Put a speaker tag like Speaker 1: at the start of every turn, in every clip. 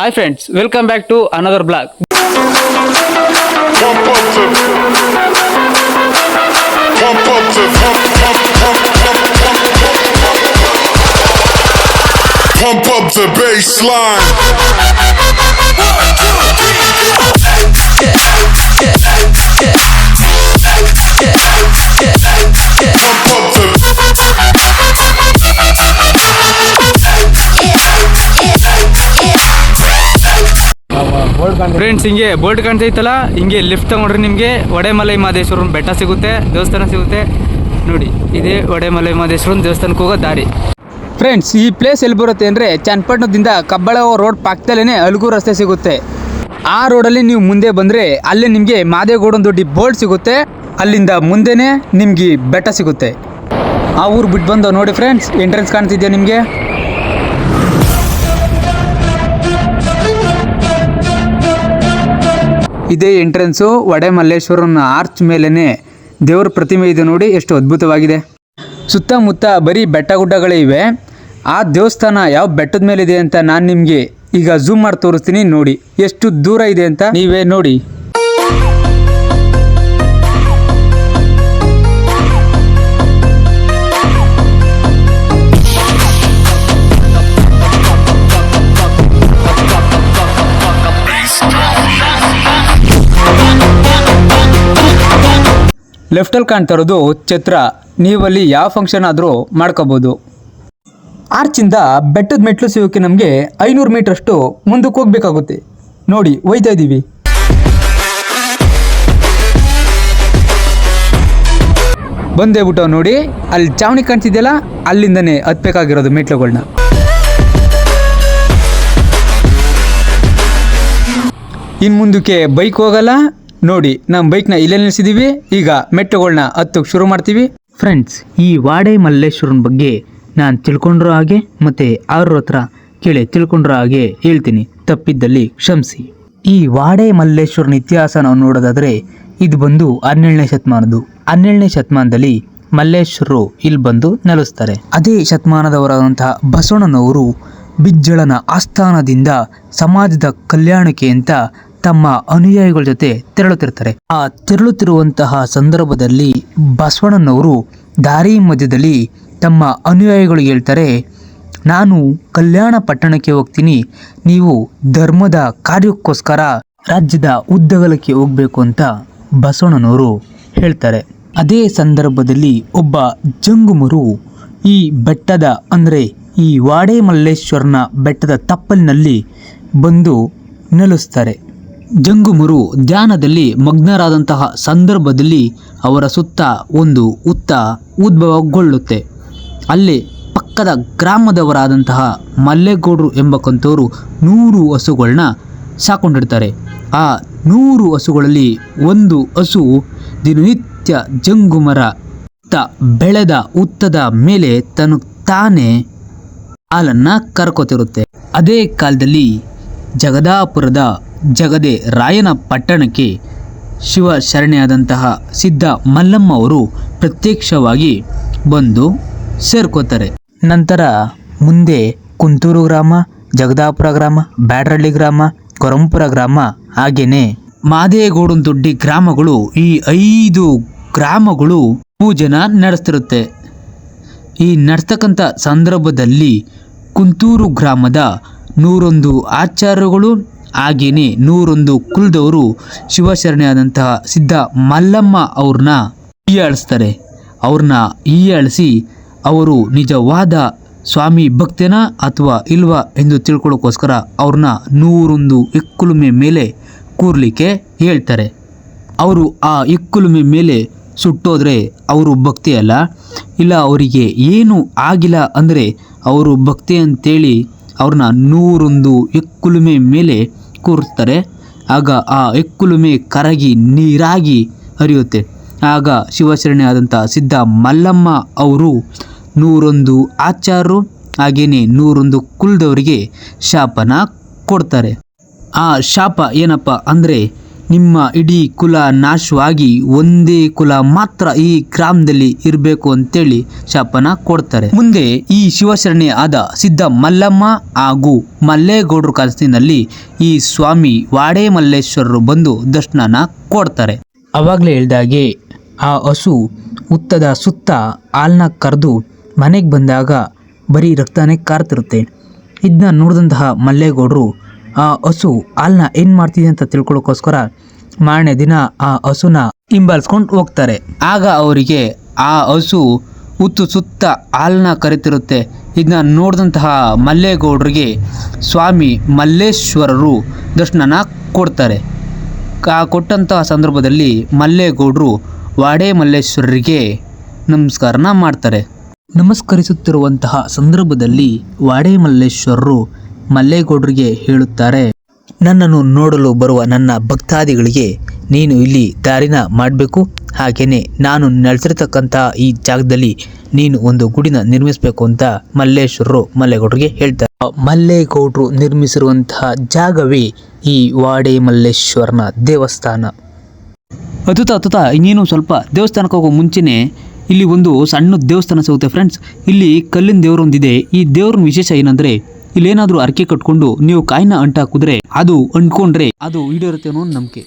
Speaker 1: hi friends welcome back to another blog
Speaker 2: Pump up the Pump
Speaker 1: Friends ಹಿಂಗೆ board ಇತ್ತಲ್ಲ ಹಿಂಗೆ lift ತಗೊಂಡ್ರೆ ನಿಮಗೆ ಒಡೆಮಲೈ ಮಹದೇಶ್ವರನ ಬೆಟ್ಟ ಸಿಗುತ್ತೆ ದೇವಸ್ಥಾನ ಸಿಗುತ್ತೆ. ನೋಡಿ ಇದೇ ಒಡೆಮಲೈ ಮಹದೇಶ್ವರನ ದೇವಸ್ಥಾನಕ್ಕೆ ಹೋಗೋ ದಾರಿ. ಫ್ರೆಂಡ್ಸ್ ಈ ಪ್ಲೇಸ್ ಎಲ್ಲಿ ಬರುತ್ತೆ ಅಂದರೆ ಚನ್ನಪಟ್ಟಣದಿಂದ ಕಬ್ಬಳ ರೋಡ್ ಪಕ್ಕದಲ್ಲೇ ಅಲ್ಗೂರು ರಸ್ತೆ ಸಿಗುತ್ತೆ. ಆ ರೋಡಲ್ಲಿ ನೀವು ಮುಂದೆ ಬಂದರೆ ಅಲ್ಲಿ ನಿಮಗೆ ಮಾದೇಗೌಡನ ದೊಡ್ಡ ಬೋರ್ಡ್ ಸಿಗುತ್ತೆ. ಅಲ್ಲಿಂದ ಮುಂದೆನೇ ನಿಮಗೆ ಬೆಟ್ಟ ಸಿಗುತ್ತೆ. ಆ ಊರು ಬಿಟ್ಟು ಬಂದು ನೋಡಿ ಫ್ರೆಂಡ್ಸ್ ಎಂಟ್ರೆನ್ಸ್ ಕಾಣ್ತಿದ್ಯಾ ನಿಮಗೆ? ಇದೇ ಎಂಟ್ರೆನ್ಸು ವಡೆ ಮಲ್ಲೇಶ್ವರನ ಆರ್ಚ್ ಮೇಲೇ ದೇವ್ರ ಪ್ರತಿಮೆ ಇದೆ ನೋಡಿ, ಎಷ್ಟು ಅದ್ಭುತವಾಗಿದೆ. ಸುತ್ತಮುತ್ತ ಬರೀ ಬೆಟ್ಟ ಗುಡ್ಡಗಳೇ ಇವೆ. ಆ ದೇವಸ್ಥಾನ ಯಾವ ಬೆಟ್ಟದ ಮೇಲಿದೆ ಅಂತ ನಾನು ನಿಮಗೆ ಈಗ ಝೂಮ್ ಮಾಡಿ ತೋರಿಸ್ತೀನಿ ನೋಡಿ. ಎಷ್ಟು ದೂರ ಇದೆ ಅಂತ ನೀವೇ ನೋಡಿ. ಲೆಫ್ಟಲ್ಲಿ ಕಾಣ್ತಾ ಇರೋದು ಛತ್ರ ನೀವಲ್ಲಿ ಯಾವ ಫಂಕ್ಷನ್ ಆದರೂ ಮಾಡ್ಕೋಬೋದು. ಆರ್ಚಿಂದ ಬೆಟ್ಟದ ಮೆಟ್ಲು ಸಿಗೋಕ್ಕೆ ನಮಗೆ ಐನೂರು ಮೀಟ್ರಷ್ಟು ಮುಂದಕ್ಕೆ ಹೋಗ್ಬೇಕಾಗುತ್ತೆ. ನೋಡಿ, ಒಯ್ತಾ ಇದ್ದೀವಿ. ಬಂದೇ ಬಿಟ್ಟು ನೋಡಿ, ಅಲ್ಲಿ ಚಾವಣಿ ಕಾಣ್ತಿದೆಯಲ್ಲ, ಅಲ್ಲಿಂದನೇ ಹತ್ಬೇಕಾಗಿರೋದು ಮೆಟ್ಲುಗಳನ್ನ ಇನ್ನು ಮುಂದಕ್ಕೆ ಬೈಕ್ ಹೋಗಲ್ಲ ನೋಡಿ ನಮ್ಮ ಬೈಕ್ನ ಇಲ್ಲೇ ನಿಲ್ಸಿದೀವಿ. ಈಗ ಮೆಟ್ಟುಗಳನ್ನ ಹತ್ತಕ್ಕೆ ಶುರು ಮಾಡ್ತೀವಿ. ಫ್ರೆಂಡ್ಸ್ ಈ ವಾಡೆ ಮಲ್ಲೇಶ್ವರನ ಬಗ್ಗೆ ನಾನು ತಿಳ್ಕೊಂಡಿರೋ ಹಾಗೆ ಮತ್ತೆ ಅವ್ರ ಹತ್ರ ಕೇಳಿ ತಿಳ್ಕೊಂಡಿರೋ ಹಾಗೆ ಹೇಳ್ತೀನಿ. ತಪ್ಪಿದ್ದಲ್ಲಿ ಕ್ಷಮಿಸಿ. ಈ ವಾಡೆ ಮಲ್ಲೇಶ್ವರನ ಇತಿಹಾಸ ನಾವು ನೋಡೋದಾದ್ರೆ ಇದು ಬಂದು ಹನ್ನೆರಡನೇ ಶತಮಾನದ್ದು. ಹನ್ನೆರಡನೇ ಶತಮಾನದಲ್ಲಿ ಮಲ್ಲೇಶ್ವರರು ಇಲ್ಲಿ ಬಂದು ನೆಲೆಸ್ತಾರೆ. ಅದೇ ಶತಮಾನದವರಾದಂತಹ ಬಸವಣ್ಣನವರು ಬಿಜ್ಜಳನ ಆಸ್ಥಾನದಿಂದ ಸಮಾಜದ ಕಲ್ಯಾಣಕ್ಕೆ ಅಂತ ತಮ್ಮ ಅನುಯಾಯಿಗಳ ಜೊತೆ ತೆರಳುತ್ತಿರ್ತಾರೆ ಆ ತೆರಳುತ್ತಿರುವಂತಹ ಸಂದರ್ಭದಲ್ಲಿ ಬಸವಣ್ಣನವರು ದಾರಿ ಮಧ್ಯದಲ್ಲಿ ತಮ್ಮ ಅನುಯಾಯಿಗಳು ಹೇಳ್ತಾರೆ, ನಾನು ಕಲ್ಯಾಣ ಪಟ್ಟಣಕ್ಕೆ ಹೋಗ್ತೀನಿ, ನೀವು ಧರ್ಮದ ಕಾರ್ಯಕ್ಕೋಸ್ಕರ ರಾಜ್ಯದ ಉದ್ದಗಲಕ್ಕೆ ಹೋಗ್ಬೇಕು ಅಂತ ಬಸವಣ್ಣನವರು ಹೇಳ್ತಾರೆ. ಅದೇ ಸಂದರ್ಭದಲ್ಲಿ ಒಬ್ಬ ಜಂಗುಮರು ಈ ಬೆಟ್ಟದ, ಅಂದರೆ ಈ ವಾಡೆ ಮಲ್ಲೇಶ್ವರನ ಬೆಟ್ಟದ ತಪ್ಪಲಿನಲ್ಲಿ ಬಂದು ನೆಲೆಸ್ತಾರೆ. ಜಂಗುಮರು ಧ್ಯಾನದಲ್ಲಿ ಮಗ್ನರಾದಂತಹ ಸಂದರ್ಭದಲ್ಲಿ ಅವರ ಸುತ್ತ ಒಂದು ಉತ್ತ ಉದ್ಭವಗೊಳ್ಳುತ್ತೆ. ಅಲ್ಲಿ ಪಕ್ಕದ ಗ್ರಾಮದವರಾದಂತಹ ಮಲ್ಲೇಗೌಡರು ಎಂಬಕ್ಕಂಥವರು ನೂರು ಹಸುಗಳನ್ನ ಸಾಕೊಂಡಿರ್ತಾರೆ. ಆ ನೂರು ಹಸುಗಳಲ್ಲಿ ಒಂದು ಹಸು ದಿನನಿತ್ಯ ಜಂಗುಮರ ಉತ್ತ ಬೆಳೆದ ಉತ್ತದ ಮೇಲೆ ತನ್ನ ತಾನೇ ಹಾಲನ್ನು ಕರ್ಕೋತಿರುತ್ತೆ. ಅದೇ ಕಾಲದಲ್ಲಿ ಜಗದಾಪುರದ ಜಗದೆ ರಾಯನ ಪಟ್ಟಣಕ್ಕೆ ಶಿವ ಶರಣೆಯಾದಂತಹ ಸಿದ್ಧ ಮಲ್ಲಮ್ಮ ಅವರು ಪ್ರತ್ಯಕ್ಷವಾಗಿ ಬಂದು ಸೇರ್ಕೋತಾರೆ. ನಂತರ ಮುಂದೆ ಕುಂತೂರು ಗ್ರಾಮ, ಜಗದಾಪುರ ಗ್ರಾಮ, ಬ್ಯಾಡ್ರಳ್ಳಿ ಗ್ರಾಮ, ಕೊರಂಪುರ ಗ್ರಾಮ ಹಾಗೆಯೇ ಮಾದೇಗೌಡನ ದೊಡ್ಡಿ ಗ್ರಾಮಗಳು ಈ ಐದು ಗ್ರಾಮಗಳು ಪೂಜನ ನಡೆಸ್ತಿರುತ್ತೆ. ಈ ನಡ್ತಕ್ಕಂಥ ಸಂದರ್ಭದಲ್ಲಿ ಕುಂತೂರು ಗ್ರಾಮದ ನೂರೊಂದು ಆಚಾರ್ಯಗಳು ಹಾಗೇನೆ ನೂರೊಂದು ಕುಲದವರು ಶಿವಶರಣೆಯಾದಂತಹ ಸಿದ್ಧ ಮಲ್ಲಮ್ಮ ಅವ್ರನ್ನ ಈಯಾಳಿಸ್ತಾರೆ ಅವ್ರನ್ನ ಹೀಯಾಳಿಸಿ ಅವರು ನಿಜವಾದ ಸ್ವಾಮಿ ಭಕ್ತೇನಾ ಅಥವಾ ಇಲ್ವಾ ಎಂದು ತಿಳ್ಕೊಳ್ಳೋಕ್ಕೋಸ್ಕರ ಅವ್ರನ್ನ ನೂರೊಂದು ಇಕ್ಕುಲುಮೆ ಮೇಲೆ ಕೂರಲಿಕ್ಕೆ ಹೇಳ್ತಾರೆ. ಅವರು ಆ ಇಕ್ಕುಲುಮೆ ಮೇಲೆ ಸುಟ್ಟೋದ್ರೆ ಅವರು ಭಕ್ತಿ ಅಲ್ಲ? ಇಲ್ಲ ಅವರಿಗೆ ಏನು ಆಗಿಲ್ಲ ಅಂದರೆ ಅವರು ಭಕ್ತಿ ಅಂತೇಳಿ ಅವ್ರನ್ನ ನೂರೊಂದು ಇಕ್ಕುಲುಮೆ ಮೇಲೆ ಕೂರಿಸ್ತಾರೆ ಆಗ ಆ ಎಕ್ಕುಲುಮೆ ಕರಗಿ ನೀರಾಗಿ ಹರಿಯುತ್ತೆ. ಆಗ ಶಿವಶರಣೆ ಆದಂಥ ಸಿದ್ಧ ಮಲ್ಲಮ್ಮ ಅವರು ನೂರೊಂದು ಆಚಾರರು ಹಾಗೆಯೇ ನೂರೊಂದು ಕುಲದವರಿಗೆ ಶಾಪನ ಕೊಡ್ತಾರೆ. ಆ ಶಾಪ ಏನಪ್ಪ ಅಂದರೆ ನಿಮ್ಮ ಇಡೀ ಕುಲ ನಾಶವಾಗಿ ಒಂದೇ ಕುಲ ಮಾತ್ರ ಈ ಗ್ರಾಮದಲ್ಲಿ ಇರಬೇಕು ಅಂತೇಳಿ ಶಾಪನ ಕೊಡ್ತಾರೆ. ಮುಂದೆ ಈ ಶಿವಶರಣೆ ಆದ ಸಿದ್ಧ ಮಲ್ಲಮ್ಮ ಹಾಗೂ ಮಲ್ಲೇಗೌಡರು ಕನಸಿನಲ್ಲಿ ಈ ಸ್ವಾಮಿ ವಾಡೆ ಮಲ್ಲೇಶ್ವರರು ಬಂದು ದರ್ಶನನ ಕೊಡ್ತಾರೆ. ಅವಾಗಲೇ ಹೇಳಿದಾಗೆ ಆ ಹಸು ಹುತ್ತದ ಸುತ್ತ ಹಾಲನ್ನ ಕರೆದು ಮನೆಗೆ ಬಂದಾಗ ಬರೀ ರಕ್ತನೇ ಕಾರ್ತಿರುತ್ತೆ. ಇದನ್ನ ನೋಡಿದಂತಹ ಮಲ್ಲೇಗೌಡರು ಹಸು ಹಾಲನ್ನ ಏನು ಮಾಡ್ತಿದೆ ಅಂತ ತಿಳ್ಕೊಳ್ಳೋಕ್ಕೋಸ್ಕರ ಮಾರನೇ ದಿನ ಆ ಹಸುನ ಹಿಂಬಾಲಿಸ್ಕೊಂಡು ಹೋಗ್ತಾರೆ. ಆಗ ಅವರಿಗೆ ಆ ಹಸು ಹುತ್ತು ಸುತ್ತ ಹಾಲನ್ನ ಕರಿತಿರುತ್ತೆ. ಇದನ್ನ ನೋಡಿದಂತಹ ಮಲ್ಲೇಗೌಡರಿಗೆ ಸ್ವಾಮಿ ಮಲ್ಲೇಶ್ವರರು ದರ್ಶನನ ಕೊಡ್ತಾರೆ. ಆ ಕೊಟ್ಟಂತಹ ಸಂದರ್ಭದಲ್ಲಿ ಮಲ್ಲೇಗೌಡರು ವಾಡೇ ಮಲ್ಲೇಶ್ವರರಿಗೆ ನಮಸ್ಕಾರನ ಮಾಡ್ತಾರೆ. ನಮಸ್ಕರಿಸುತ್ತಿರುವಂತಹ ಸಂದರ್ಭದಲ್ಲಿ ವಾಡೇ ಮಲ್ಲೇಶ್ವರರು ಮಲ್ಲೇಗೌಡರಿಗೆ ಹೇಳುತ್ತಾರೆ. ನನ್ನನ್ನು ನೋಡಲು ಬರುವ ನನ್ನ ಭಕ್ತಾದಿಗಳಿಗೆ ನೀನು ಇಲ್ಲಿ ದಾರಿನ ಮಾಡಬೇಕು. ಹಾಗೆಯೇ ನಾನು ನೆಲೆಸಿರ್ತಕ್ಕಂಥ ಈ ಜಾಗದಲ್ಲಿ ನೀನು ಒಂದು ಗುಡಿನ ನಿರ್ಮಿಸಬೇಕು ಅಂತ ಮಲ್ಲೇಶ್ವರರು ಮಲ್ಲೇಗೌಡರಿಗೆ ಹೇಳ್ತಾರೆ. ಮಲ್ಲೇಗೌಡರು ನಿರ್ಮಿಸಿರುವಂತಹ ಜಾಗವೇ ಈ ವಾಡೆ ಮಲ್ಲೇಶ್ವರನ ದೇವಸ್ಥಾನ. ಅತುತ ಅತುತ ಇನ್ನೇನು ಸ್ವಲ್ಪ ದೇವಸ್ಥಾನಕ್ಕೆ ಹೋಗೋ ಮುಂಚೆನೆ ಇಲ್ಲಿ ಒಂದು ಸಣ್ಣ ದೇವಸ್ಥಾನ ಸಿಗುತ್ತೆ ಫ್ರೆಂಡ್ಸ್ ಇಲ್ಲಿ ಕಲ್ಲಿನ ದೇವರೊಂದಿದೆ. ಈ ದೇವ್ರ ವಿಶೇಷ ಏನಂದ್ರೆ ಇಲ್ಲಿ ಏನಾದರೂ ಅರ್ಕೆ ಕಟ್ಕೊಂಡು ನೀವು ಕಾಯಿನ ಅಂಟ ಹಾಕಿದ್ರೆ ಅದು ಅಂಟ್ಕೊಂಡ್ರೆ ಅದು ಈಡೇರುತ್ತೆ ಅನ್ನೋ ನಂಬಿಕೆ.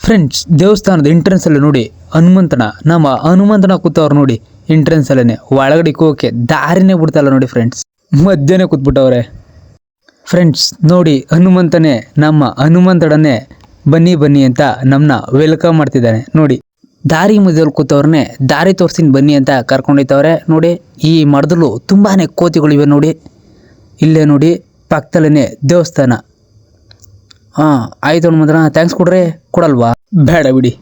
Speaker 1: ಫ್ರೆಂಡ್ಸ್ ದೇವಸ್ಥಾನದ ಎಂಟ್ರೆನ್ಸ್ ಅಲ್ಲಿ ನೋಡಿ, ಹನುಮಂತನ, ನಮ್ಮ ಹನುಮಂತನ ಕೂತವ್ರು ನೋಡಿ ಎಂಟ್ರೆನ್ಸ್ ಅಲ್ಲೇ ಒಳಗಡೆ ಕೋಕೆ ದಾರಿನೇ ಬಿಡ್ತಲ್ಲ ನೋಡಿ ಫ್ರೆಂಡ್ಸ್ ಮಧ್ಯಾಹ್ನ ಕೂತ್ಬಿಟ್ಟವ್ರೆ. ಫ್ರೆಂಡ್ಸ್ ನೋಡಿ ಹನುಮಂತನೇ ನಮ್ಮ ಹನುಮಂತಡನ್ನೇ ಬನ್ನಿ ಬನ್ನಿ ಅಂತ ನಮ್ಮನ್ನ ವೆಲ್ಕಮ್ ಮಾಡ್ತಿದ್ದಾನೆ ನೋಡಿ, ದಾರಿ ಮಧ್ಯದಲ್ಲಿ ಕೂತವ್ರನ್ನೇ ದಾರಿ ತೋರಿಸ್ತೀನಿ ಬನ್ನಿ ಅಂತ ಕರ್ಕೊಂಡೋಯ್ತವ್ರೆ ನೋಡಿ, ಈ ಮರದಲ್ಲೂ ತುಂಬಾನೇ ಕೋತಿಗಳಿವೆ ನೋಡಿ. ಇಲ್ಲೇ ನೋಡಿ ಪಕ್ಕದಲ್ಲೇ ದೇವಸ್ಥಾನ. ಹಾಂ, ಆಯ್ತು ಮಾತ್ರ ಥ್ಯಾಂಕ್ಸ್ ಕೊಡ್ರಿ, ಕೊಡಲ್ವಾ? ಬೇಡ ಬಿಡಿ.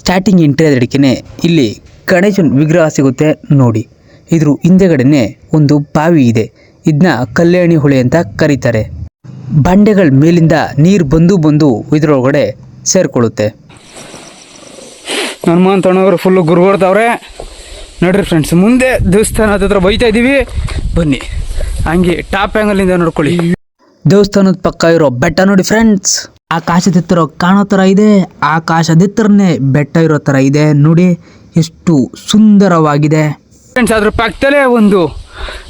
Speaker 1: ಸ್ಟಾರ್ಟಿಂಗ್ ಎಂಟ್ರಿ ಅದಕ್ಕೆ ಇಲ್ಲಿ ಗಣೇಶನ ವಿಗ್ರಹ ಸಿಗುತ್ತೆ ನೋಡಿ. ಇದ್ರ ಹಿಂದೆಗಡೆನೆ ಒಂದು ಬಾವಿ ಇದೆ. ಇದನ್ನ ಕಲ್ಯಾಣಿ ಹೊಳೆ ಅಂತ ಕರೀತಾರೆ. ಬಂಡೆಗಳ ಮೇಲಿಂದ ನೀರು ಬಂದು ಬಂದು ಇದ್ರೊಳಗಡೆ ಸೇರ್ಕೊಳ್ಳುತ್ತೆ.
Speaker 3: ಹನುಮಂತಣ್ಣವರು ಫುಲ್ಲು ಗುರುಗೊಡ್ತಾವ್ರೆ ನೋಡ್ರಿ ಫ್ರೆಂಡ್ಸ್ ಮುಂದೆ ದೇವಸ್ಥಾನದ ಹತ್ರ ಬೈತಾ ಇದ್ದೀವಿ ಬನ್ನಿ. ಹಂಗೆ ಟಾಪ್ ಆ್ಯಂಗಲಿಂದ ನೋಡ್ಕೊಳ್ಳಿ.
Speaker 1: ದೇವಸ್ಥಾನದ ಪಕ್ಕ ಇರೋ ಬೆಟ್ಟ ನೋಡಿ ಫ್ರೆಂಡ್ಸ್ ಆಕಾಶದೆತ್ತರ ಕಾಣೋ ಥರ ಇದೆ. ಆಕಾಶದಿತ್ತರನ್ನೇ ಬೆಟ್ಟ ಇರೋ ಥರ ಇದೆ. ನೋಡಿ ಎಷ್ಟು ಸುಂದರವಾಗಿದೆ.
Speaker 3: ಫ್ರೆಂಡ್ಸ್ ಅದ್ರ ಪಕ್ಕದಲ್ಲೇ ಒಂದು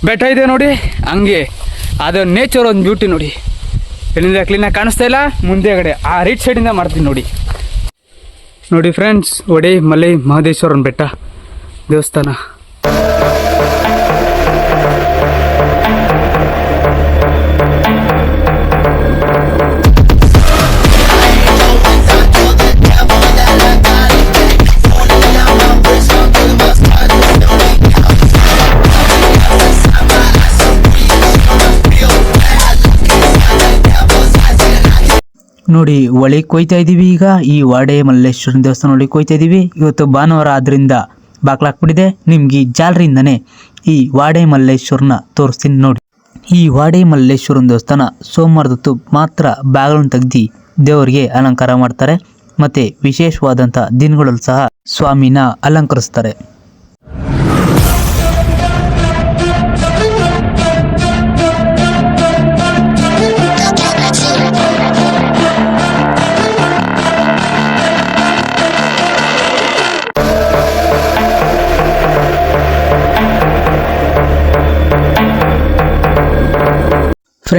Speaker 3: ಬೆಟ್ಟ ಇದೆ ನೋಡಿ, ಹಂಗೆ. ಅದು ನೇಚರ್ ಒಂದು ಬ್ಯೂಟಿ ನೋಡಿ. ಇಲ್ಲಿಂದ ಕ್ಲೀನಾಗಿ ಕಾಣಿಸ್ತಾ ಇಲ್ಲ, ಮುಂದೆಗಡೆ. ಆ ರೈಟ್ ಸೈಡಿಂದ ಮಾಡ್ತೀನಿ ನೋಡಿ. ನೋಡಿ ಫ್ರೆಂಡ್ಸ್ ಒಡೆ ಮಲೈ ಮಹದೇಶ್ವರನ ಬೆಟ್ಟ ದೇವಸ್ಥಾನ.
Speaker 1: ನೋಡಿ ಒಳಗೆ ಕೊಯ್ತಾ ಇದ್ದೀವಿ ಈಗ. ಈ ವಾಡೆ ಮಲ್ಲೇಶ್ವರನ ದೇವಸ್ಥಾನ ಒಳಗೆ ಕೊಯ್ತಾ ಇದೀವಿ. ಇವತ್ತು ಭಾನುವಾರ ಆದ್ರಿಂದ ಬಾಕ್ಲಾಕ್ಬಿಟ್ಟಿದೆ ನಿಮ್ಗೆ ಈ ಜಾಲರಿಯಿಂದನೇ ಈ ವಾಡೆ ಮಲ್ಲೇಶ್ವರನ ತೋರಿಸ್ತೀನಿ ನೋಡಿ. ಈ ವಾಡೆ ಮಲ್ಲೇಶ್ವರನ ದೇವಸ್ಥಾನ ಸೋಮವಾರದತ್ತು ಮಾತ್ರ ಬಾಗಿಲನ್ನು ತೆಗ್ದು ದೇವರಿಗೆ ಅಲಂಕಾರ ಮಾಡ್ತಾರೆ. ಮತ್ತೆ ವಿಶೇಷವಾದಂಥ ದಿನಗಳಲ್ಲೂ ಸಹ ಸ್ವಾಮಿನ ಅಲಂಕರಿಸ್ತಾರೆ.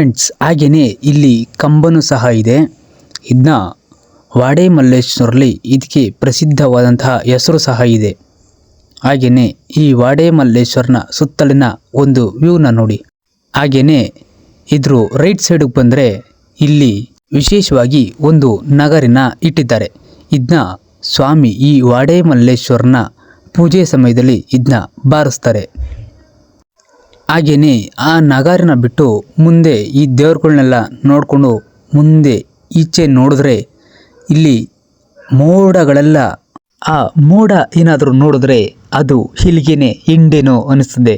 Speaker 1: ಫ್ರೆಂಡ್ಸ್ ಹಾಗೆಯೇ ಇಲ್ಲಿ ಕಂಬನೂ ಸಹ ಇದೆ. ಇದನ್ನ ವಾಡೆ ಮಲ್ಲೇಶ್ವರಲ್ಲಿ ಇದಕ್ಕೆ ಪ್ರಸಿದ್ಧವಾದಂತಹ ಹೆಸರು ಸಹ ಇದೆ. ಹಾಗೆಯೇ ಈ ವಾಡೆ ಮಲ್ಲೇಶ್ವರನ ಸುತ್ತಲಿನ ಒಂದು ವ್ಯೂನ ನೋಡಿ. ಹಾಗೆಯೇ ಇದ್ರ ರೈಟ್ ಸೈಡಿಗೆ ಬಂದರೆ ಇಲ್ಲಿ ವಿಶೇಷವಾಗಿ ಒಂದು ನಗರಿನ ಇಟ್ಟಿದ್ದಾರೆ. ಇದನ್ನ ಸ್ವಾಮಿ ಈ ವಾಡೆ ಮಲ್ಲೇಶ್ವರನ ಪೂಜೆ ಸಮಯದಲ್ಲಿ ಇದನ್ನ ಬಾರಿಸ್ತಾರೆ. ಹಾಗೆಯೇ ಆ ನಗಾರಿನ ಬಿಟ್ಟು ಮುಂದೆ ಈ ದೇವ್ರುಗಳ್ನೆಲ್ಲ ನೋಡಿಕೊಂಡು ಮುಂದೆ ಈಚೆ ನೋಡಿದ್ರೆ ಇಲ್ಲಿ ಮೋಡಗಳೆಲ್ಲ ಆ ಮೋಡ ಏನಾದರೂ ನೋಡಿದ್ರೆ ಅದು ಹಿಲ್ಗೆನೆ ಹಿಂಡೇನೋ ಅನಿಸ್ತದೆ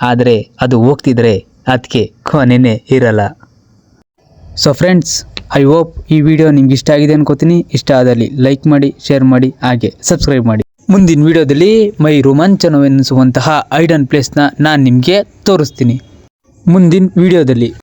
Speaker 1: ಆದರೆ ಅದು ಹೋಗ್ತಿದ್ರೆ ಅದಕ್ಕೆ ಕೊನೆನೇ ಇರಲ್ಲ. ಸೊ ಫ್ರೆಂಡ್ಸ್ ಐ ಹೋಪ್ ಈ ವಿಡಿಯೋ ನಿಮ್ಗೆ ಇಷ್ಟ ಆಗಿದೆ ಅನ್ಕೋತೀನಿ. ಇಷ್ಟ ಆದಲ್ಲಿ ಲೈಕ್ ಮಾಡಿ ಶೇರ್ ಮಾಡಿ, ಹಾಗೆ ಸಬ್ಸ್ಕ್ರೈಬ್ ಮಾಡಿ. ಮುಂದಿನ ವಿಡಿಯೋದಲ್ಲಿ ಮೈ ರೋಮಾಂಚನವೆನಿಸುವಂತಹ ಐಡನ್ ಪ್ಲೇಸ್ನ ನಾನು ನಿಮಗೆ ತೋರಿಸ್ತೀನಿ. ಮುಂದಿನ ವಿಡಿಯೋದಲ್ಲಿ.